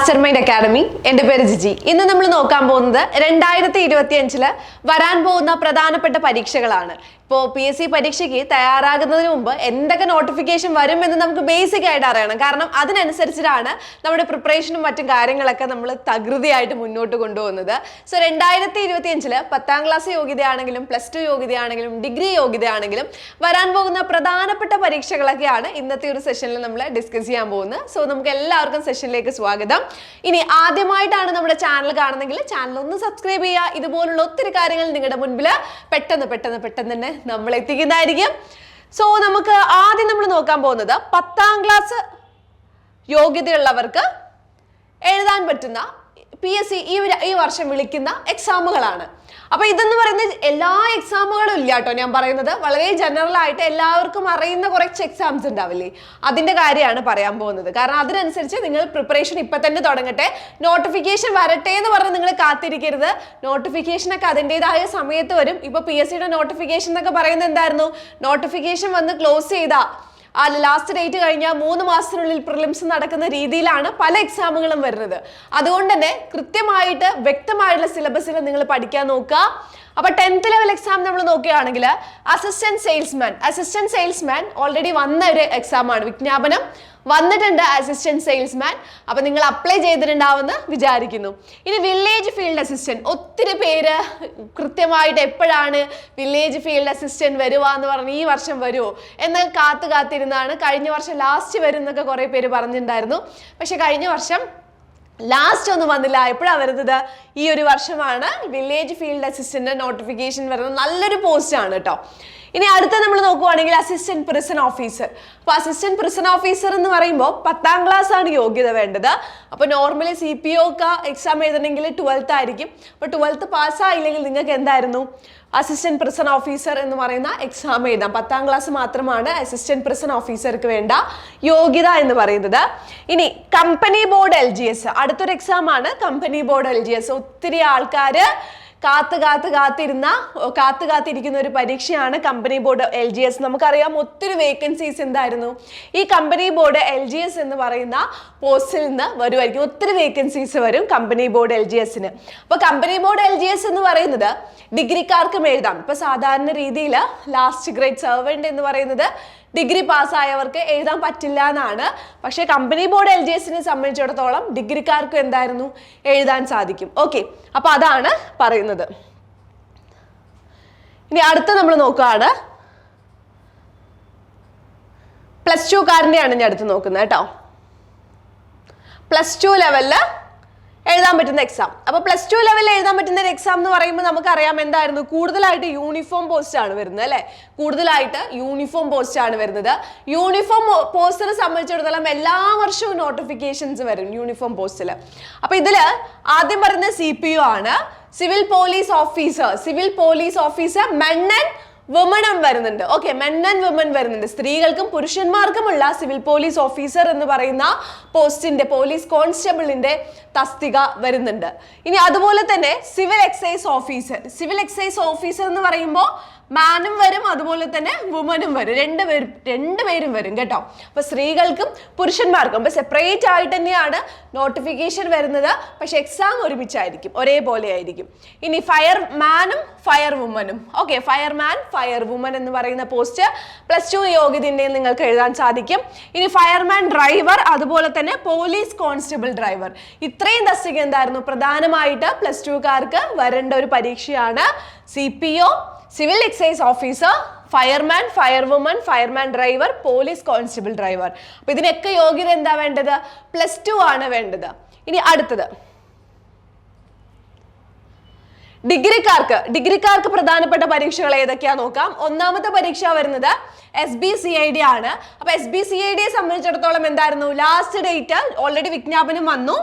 Master mind academy എന്റെ പേര് ജിജി. ഇന്ന് നമ്മൾ നോക്കാൻ പോകുന്നത് രണ്ടായിരത്തി ഇരുപത്തി അഞ്ചിൽ വരാൻ പോകുന്ന പ്രധാനപ്പെട്ട പരീക്ഷകളാണ്. ഇപ്പോൾ പി എസ് സി പരീക്ഷയ്ക്ക് തയ്യാറാകുന്നതിന് മുമ്പ് എന്തൊക്കെ നോട്ടിഫിക്കേഷൻ വരും എന്ന് നമുക്ക് ബേസിക് ആയിട്ട് അറിയണം. കാരണം അതിനനുസരിച്ചിട്ടാണ് നമ്മുടെ പ്രിപ്പറേഷനും മറ്റും കാര്യങ്ങളൊക്കെ നമ്മൾ തകൃതിയായിട്ട് മുന്നോട്ട് കൊണ്ടുപോകുന്നത്. സോ രണ്ടായിരത്തി ഇരുപത്തി അഞ്ചിൽ പത്താം ക്ലാസ് യോഗ്യതയാണെങ്കിലും പ്ലസ് ടു യോഗ്യതയാണെങ്കിലും ഡിഗ്രി യോഗ്യതയാണെങ്കിലും വരാൻ പോകുന്ന പ്രധാനപ്പെട്ട പരീക്ഷകളൊക്കെയാണ് ഇന്നത്തെ ഒരു സെഷനിൽ നമ്മൾ ഡിസ്കസ് ചെയ്യാൻ പോകുന്നത്. സോ നമുക്ക് എല്ലാവർക്കും സെഷനിലേക്ക് സ്വാഗതം. ഇനി ആദ്യമായിട്ടാണ് നമ്മുടെ ചാനൽ കാണുന്നെങ്കിൽ ചാനൽ ഒന്ന് സബ്സ്ക്രൈബ് ചെയ്യുക. ഇതുപോലുള്ള ഒത്തിരി കാര്യങ്ങൾ നിങ്ങളുടെ മുൻപിൽ പെട്ടെന്ന് പെട്ടെന്ന് പെട്ടെന്ന് തന്നെ നമ്മൾ എത്തിക്കുന്നതായിരിക്കും സോ നമുക്ക് ആദ്യം നമ്മൾ നോക്കാൻ പോകുന്നത് പത്താം ക്ലാസ് യോഗ്യതയുള്ളവർക്ക് എഴുതാൻ പറ്റുന്ന പി എസ് സി ഈ ഈ വർഷം വിളിക്കുന്ന എക്സാമുകളാണ് അപ്പൊ ഇതെന്ന് പറയുന്നത് എല്ലാ എക്സാമുകളും ഇല്ല കേട്ടോ. ഞാൻ പറയുന്നത് വളരെ ജനറൽ ആയിട്ട് എല്ലാവർക്കും അറിയുന്ന കുറച്ച് എക്സാംസ് ഉണ്ടാവില്ലേ? അതിന്റെ കാര്യമാണ് പറയാൻ പോകുന്നത്. കാരണം അതിനനുസരിച്ച് നിങ്ങൾ പ്രിപ്പറേഷൻ ഇപ്പൊ തന്നെ തുടങ്ങട്ടെ. നോട്ടിഫിക്കേഷൻ വരട്ടെ എന്ന് പറഞ്ഞ് നിങ്ങൾ കാത്തിരിക്കരുത്. നോട്ടിഫിക്കേഷൻ ഒക്കെ അതിന്റെതായ സമയത്ത് വരും. ഇപ്പൊ പി എസ് സിയുടെ നോട്ടിഫിക്കേഷൻ എന്നൊക്കെ പറയുന്നത് എന്തായിരുന്നു? നോട്ടിഫിക്കേഷൻ വന്ന് ക്ലോസ് ചെയ്താ. ആ ലാസ്റ്റ് ഡേറ്റ് കഴിഞ്ഞാൽ മൂന്ന് മാസത്തിനുള്ളിൽ പ്രിലിംസ് നടക്കുന്ന രീതിയിലാണ് പല എക്സാമുകളും വരുന്നത്. അതുകൊണ്ട് തന്നെ കൃത്യമായിട്ട് വ്യക്തമായിട്ടുള്ള സിലബസിൽ നിങ്ങൾ പഠിക്കാൻ നോക്കുക. അപ്പൊ ടെൻത്ത് ലെവൽ എക്സാം നമ്മൾ നോക്കുകയാണെങ്കിൽ assistant salesman assistant salesman already വന്ന ഒരു എക്സാമാണ് വിജ്ഞാപനം വന്നിട്ടുണ്ട് അസിസ്റ്റന്റ് സെയിൽസ്മാൻ അപ്പൊ നിങ്ങൾ അപ്ലൈ ചെയ്തിട്ടുണ്ടാവുമെന്ന് വിചാരിക്കുന്നു. ഇനി വില്ലേജ് ഫീൽഡ് അസിസ്റ്റന്റ് ഒത്തിരി പേര് കൃത്യമായിട്ട് എപ്പോഴാണ് വില്ലേജ് ഫീൽഡ് അസിസ്റ്റന്റ് വരുക എന്ന് പറഞ്ഞ് ഈ വർഷം വരുമോ എന്ന് കാത്തു കാത്തിരുന്നാണ്. കഴിഞ്ഞ വർഷം ലാസ്റ്റ് വരും എന്നൊക്കെ കുറെ പേര് പറഞ്ഞിട്ടുണ്ടായിരുന്നു. പക്ഷെ കഴിഞ്ഞ വർഷം ലാസ്റ്റ് ഒന്നും വന്നില്ല. എപ്പോഴാണ് വരുന്നത്? ഈ ഒരു വർഷമാണ് വില്ലേജ് ഫീൽഡ് അസിസ്റ്റന്റ് നോട്ടിഫിക്കേഷൻ വരുന്നത്. നല്ലൊരു പോസ്റ്റ് ആണ് കേട്ടോ ഇനി അടുത്ത നമ്മൾ നോക്കുവാണെങ്കിൽ അസിസ്റ്റന്റ് പ്രിസൺ ഓഫീസർ അപ്പോൾ അസിസ്റ്റന്റ് പ്രിസൺ ഓഫീസർ എന്ന് പറയുമ്പോൾ പത്താം ക്ലാസ് ആണ് യോഗ്യത വേണ്ടത്. അപ്പോൾ നോർമലി സി പി ഒ ഒക്കെ എക്സാം എഴുതണമെങ്കിൽ ട്വൽത്ത് ആയിരിക്കും. അപ്പോൾ ട്വൽത്ത് പാസ്സായില്ലെങ്കിൽ നിങ്ങൾക്ക് എന്തായിരുന്നു? അസിസ്റ്റന്റ് പ്രിസൺ ഓഫീസർ എന്ന് പറയുന്ന എക്സാം എഴുതാം. പത്താം ക്ലാസ് മാത്രമാണ് അസിസ്റ്റന്റ് പ്രിസൺ ഓഫീസർക്ക് വേണ്ട യോഗ്യത എന്ന് പറയുന്നത്. ഇനി company board L G S അടുത്തൊരു എക്സാം ആണ്. Company board L G S ഒത്തിരി ആൾക്കാർ കാത്ത് കാത്ത് കാത്തിരുന്ന കാത്തു കാത്തിരിക്കുന്ന ഒരു പരീക്ഷയാണ് company board L G S നമുക്കറിയാം ഒത്തിരി വേക്കൻസീസ് എന്തായിരുന്നു. ഈ company board L G S എന്ന് പറയുന്ന പോസ്റ്റിൽ നിന്ന് വരുമായിരിക്കും ഒത്തിരി വേക്കൻസീസ് വരും കമ്പനി ബോർഡ് എൽ ജി എസിന് അപ്പോൾ company board L G S എന്ന് പറയുന്നത് ഡിഗ്രിക്കാർക്കും എഴുതാം. ഇപ്പൊ സാധാരണ രീതിയിൽ ലാസ്റ്റ് ഗ്രേഡ് സെർവന്റ് എന്ന് പറയുന്നത് ഡിഗ്രി പാസ്സായവർക്ക് എഴുതാൻ പറ്റില്ല എന്നാണ്. പക്ഷേ കമ്പനി ബോർഡ് എൽ ജി എസിനെ സംബന്ധിച്ചിടത്തോളം ഡിഗ്രിക്കാർക്കും എന്തായിരുന്നു? എഴുതാൻ സാധിക്കും. ഓക്കെ അപ്പൊ അതാണ് പറയുന്നത്. ഇനി അടുത്ത നമ്മൾ നോക്കുകയാണ് പ്ലസ് ടു കാരന്റെയാണ് ഞാൻ അടുത്ത് നോക്കുന്നത് കേട്ടോ. പ്ലസ് ടു ലെവലിൽ എഴുതാൻ പറ്റുന്ന എക്സാം അപ്പൊ പ്ലസ് ടു ലെവലിൽ എഴുതാൻ പറ്റുന്ന ഒരു എക്സാം എന്ന് പറയുമ്പോൾ നമുക്കറിയാം എന്തായിരുന്നു? കൂടുതലായിട്ട് യൂണിഫോം പോസ്റ്റ് ആണ് വരുന്നത് അല്ലെ? കൂടുതലായിട്ട് യൂണിഫോം പോസ്റ്റ് ആണ് വരുന്നത്. യൂണിഫോം പോസ്റ്റിനെ സംബന്ധിച്ചിടത്തോളം എല്ലാ വർഷവും നോട്ടിഫിക്കേഷൻസ് വരും യൂണിഫോം പോസ്റ്റിൽ അപ്പൊ ഇതിൽ ആദ്യം പറയുന്നത് സി പി യു ആണ്. Civil police officer civil police officer മെണ്ണൻ വുമണും വരുന്നുണ്ട്. ഓക്കെ മെൻ ആൻഡ് വുമൺ വരുന്നുണ്ട്. സ്ത്രീകൾക്കും പുരുഷന്മാർക്കുമുള്ള സിവിൽ പോലീസ് ഓഫീസർ എന്ന് പറയുന്ന പോസ്റ്റിന്റെ പോലീസ് കോൺസ്റ്റബിളിന്റെ തസ്തിക വരുന്നുണ്ട്. ഇനി അതുപോലെ തന്നെ civil excise officer civil excise officer എന്ന് പറയുമ്പോൾ മാനും വരും അതുപോലെ തന്നെ വുമനും വരും. രണ്ടുപേരും രണ്ടുപേരും വരും കേട്ടോ. അപ്പൊ സ്ത്രീകൾക്കും പുരുഷന്മാർക്കും അപ്പൊ സെപ്പറേറ്റ് ആയിട്ട് തന്നെയാണ് നോട്ടിഫിക്കേഷൻ വരുന്നത്. പക്ഷെ എക്സാം ഒരുമിച്ചായിരിക്കും ഒരേപോലെ ആയിരിക്കും. ഇനി ഫയർ മാനും ഫയർ വുമനും ഓക്കെ ഫയർമാൻ ഫയർ വുമൻ എന്ന് പറയുന്ന പോസ്റ്റ് പ്ലസ് ടു യോഗ്യതയുടെ നിങ്ങൾക്ക് എഴുതാൻ സാധിക്കും. ഇനി ഫയർമാൻ ഡ്രൈവർ അതുപോലെ തന്നെ പോലീസ് കോൺസ്റ്റബിൾ ഡ്രൈവർ ഇത്രയും തസ്തിക എന്തായിരുന്നു? പ്രധാനമായിട്ട് പ്ലസ് ടുക്കാർക്ക് വരേണ്ട ഒരു പരീക്ഷയാണ് C P O civil excise officer fireman firewoman fireman driver police constable driver അപ്പൊ ഇതിനൊക്കെ യോഗ്യത എന്താ വേണ്ടത്? പ്ലസ് ടു ആണ് വേണ്ടത്. ഇനി അടുത്തത്. ഡിഗ്രിക്കാർക്ക് ഡിഗ്രിക്കാർക്ക് പ്രധാനപ്പെട്ട പരീക്ഷകൾ ഏതൊക്കെയാ നോക്കാം. ഒന്നാമത്തെ പരീക്ഷ വരുന്നത് S B C I D ആണ്. അപ്പൊ എസ് ബി സി ഐ ഡിയെ സംബന്ധിച്ചിടത്തോളം എന്തായിരുന്നു? ലാസ്റ്റ് ഡേറ്റ് ഓൾറെഡി വിജ്ഞാപനം വന്നു.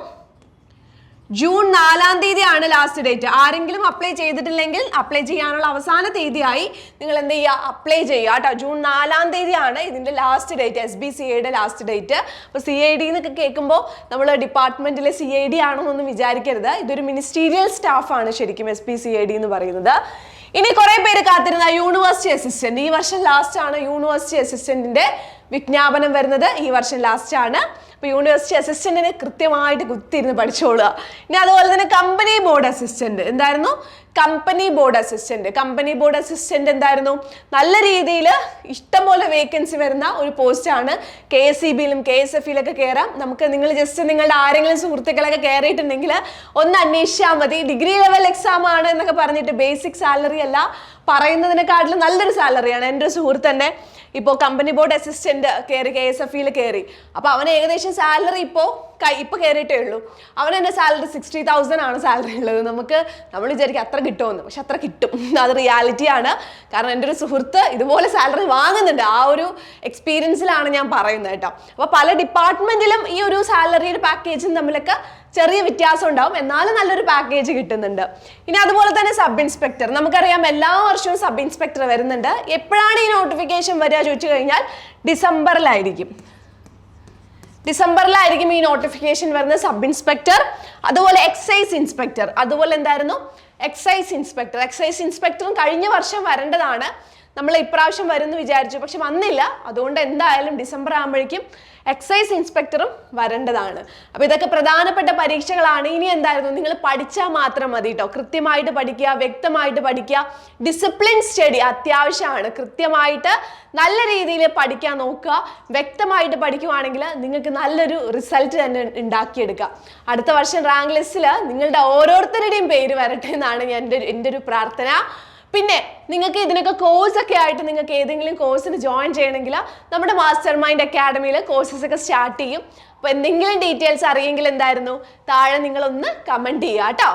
ജൂൺ നാലാം തീയതിയാണ് ലാസ്റ്റ് ഡേറ്റ് ആരെങ്കിലും അപ്ലൈ ചെയ്തിട്ടില്ലെങ്കിൽ അപ്ലൈ ചെയ്യാനുള്ള അവസാന തീയതിയായി നിങ്ങൾ എന്ത് ചെയ്യുക? അപ്ലൈ ചെയ്യുക കേട്ടോ. ജൂൺ നാലാം തീയതിയാണ് ഇതിന്റെ last date S B C ഐയുടെ ലാസ്റ്റ് ഡേറ്റ് അപ്പോൾ സി ഐ ഡി എന്നൊക്കെ കേൾക്കുമ്പോൾ നമ്മൾ ഡിപ്പാർട്ട്മെന്റിലെ സി ഐ ഡി ആണെന്നൊന്നും വിചാരിക്കരുത്. ഇതൊരു മിനിസ്റ്റീരിയൽ സ്റ്റാഫാണ് ശരിക്കും S P C I D എന്ന് പറയുന്നത്. ഇനി കുറേ പേര് കാത്തിരുന്ന യൂണിവേഴ്സിറ്റി അസിസ്റ്റന്റ് ഈ വർഷം ലാസ്റ്റ് ആണ് യൂണിവേഴ്സിറ്റി അസിസ്റ്റന്റിന്റെ വിജ്ഞാപനം വരുന്നത് ഈ വർഷം ആണ്. അപ്പോൾ യൂണിവേഴ്സിറ്റി അസിസ്റ്റന്റിന് കൃത്യമായിട്ട് കുത്തിയിരുന്ന് പഠിച്ചോളുക. ഇനി അതുപോലെ തന്നെ കമ്പനി ബോർഡ് അസിസ്റ്റന്റ് എന്തായിരുന്നു? Company board assistant company board assistant എന്തായിരുന്നു? നല്ല രീതിയിൽ ഇഷ്ടംപോലെ വേക്കൻസി വരുന്ന ഒരു പോസ്റ്റാണ് കെ എസ് സി ബിയിലും കെ എസ് എഫ് ഇയിലൊക്കെ കയറാം നമുക്ക് നിങ്ങൾ ജസ്റ്റ് നിങ്ങളുടെ ആരെങ്കിലും സുഹൃത്തുക്കളൊക്കെ കയറിയിട്ടുണ്ടെങ്കിൽ ഒന്ന് അന്വേഷിച്ചാൽ മതി. ഡിഗ്രി ലെവൽ എക്സാം ആണ് എന്നൊക്കെ പറഞ്ഞിട്ട് ബേസിക് സാലറി അല്ല പറയുന്നതിനെക്കാട്ടിലും നല്ലൊരു സാലറിയാണ് എന്റെ ഒരു സുഹൃത്ത് തന്നെ ഇപ്പോൾ കമ്പനി ബോർഡ് അസിസ്റ്റന്റ് കയറി കെ എസ് എഫ് ഇയിൽ കയറി അപ്പോൾ അവന് ഏകദേശം സാലറി ഇപ്പോൾ ഇപ്പോൾ കയറിയിട്ടേ ഉള്ളൂ. അവന് സാലറി സിക്സ്റ്റി തൗസൻഡ് ആണ് സാലറി ഉള്ളത്. നമുക്ക് നമ്മൾ വിചാരിക്കും അത്ര കിട്ടുമെന്ന്. പക്ഷെ അത്ര കിട്ടും. അത് റിയാലിറ്റിയാണ് കാരണം എന്റെ ഒരു സുഹൃത്ത് ഇതുപോലെ സാലറി വാങ്ങുന്നുണ്ട്. ആ ഒരു എക്സ്പീരിയൻസിലാണ് ഞാൻ പറയുന്നത് കേട്ടോ. അപ്പോൾ പല ഡിപ്പാർട്ട്മെന്റിലും ഈ ഒരു സാലറിയുടെ പാക്കേജും തമ്മിലൊക്കെ ചെറിയ വ്യത്യാസം ഉണ്ടാവും. എന്നാലും നല്ലൊരു പാക്കേജ് കിട്ടുന്നുണ്ട്. ഇനി അതുപോലെ തന്നെ സബ് ഇൻസ്പെക്ടർ നമുക്കറിയാം എല്ലാ വർഷവും സബ് ഇൻസ്പെക്ടർ വരുന്നുണ്ട്. എപ്പോഴാണ് ഈ നോട്ടിഫിക്കേഷൻ വരിക ചോദിച്ചു കഴിഞ്ഞാൽ ഡിസംബറിലായിരിക്കും. ഡിസംബറിലായിരിക്കും ഈ നോട്ടിഫിക്കേഷൻ വരുന്ന സബ് ഇൻസ്പെക്ടർ അതുപോലെ എക്സൈസ് ഇൻസ്പെക്ടർ അതുപോലെ എന്തായിരുന്നു? എക്സൈസ് ഇൻസ്പെക്ടർ എക്സൈസ് ഇൻസ്പെക്ടറും കഴിഞ്ഞ വർഷം വരേണ്ടതാണ്. നമ്മൾ ഇപ്രാവശ്യം വരുമെന്ന് വിചാരിച്ചു. പക്ഷെ വന്നില്ല. അതുകൊണ്ട് എന്തായാലും ഡിസംബർ ആകുമ്പോഴേക്കും എക്സൈസ് ഇൻസ്പെക്ടറും വരേണ്ടതാണ്. അപ്പോൾ ഇതൊക്കെ പ്രധാനപ്പെട്ട പരീക്ഷകളാണ്. ഇനി എന്തായിരുന്നു? നിങ്ങൾ പഠിച്ചാൽ മാത്രം മതി കേട്ടോ കൃത്യമായിട്ട് പഠിക്കുക വ്യക്തമായിട്ട് പഠിക്കുക. ഡിസിപ്ലിൻ സ്റ്റഡി അത്യാവശ്യമാണ്. കൃത്യമായിട്ട് നല്ല രീതിയിൽ പഠിക്കാൻ നോക്കുക. വ്യക്തമായിട്ട് പഠിക്കുവാണെങ്കിൽ നിങ്ങൾക്ക് നല്ലൊരു റിസൾട്ട് തന്നെ ഉണ്ടാക്കിയെടുക്കുക അടുത്ത വർഷം റാങ്ക് ലിസ്റ്റിൽ നിങ്ങളുടെ ഓരോരുത്തരുടെയും പേര് വരട്ടെ എന്നാണ് ഞാൻ എന്റെ എന്റെ ഒരു പ്രാർത്ഥന. പിന്നെ നിങ്ങൾക്ക് ഇതിനൊക്കെ കോഴ്സ് ഒക്കെ ആയിട്ട് നിങ്ങൾക്ക് ഏതെങ്കിലും കോഴ്സിന് ജോയിൻ ചെയ്യണമെങ്കിൽ നമ്മുടെ മാസ്റ്റർ മൈൻഡ് അക്കാഡമിയിൽ കോഴ്സസ് ഒക്കെ സ്റ്റാർട്ട് ചെയ്യും. അപ്പോൾ എന്തെങ്കിലും ഡീറ്റെയിൽസ് അറിയെങ്കിൽ എന്തായിരുന്നു? താഴെ നിങ്ങളൊന്ന് കമന്റ് ചെയ്യുക കേട്ടോ.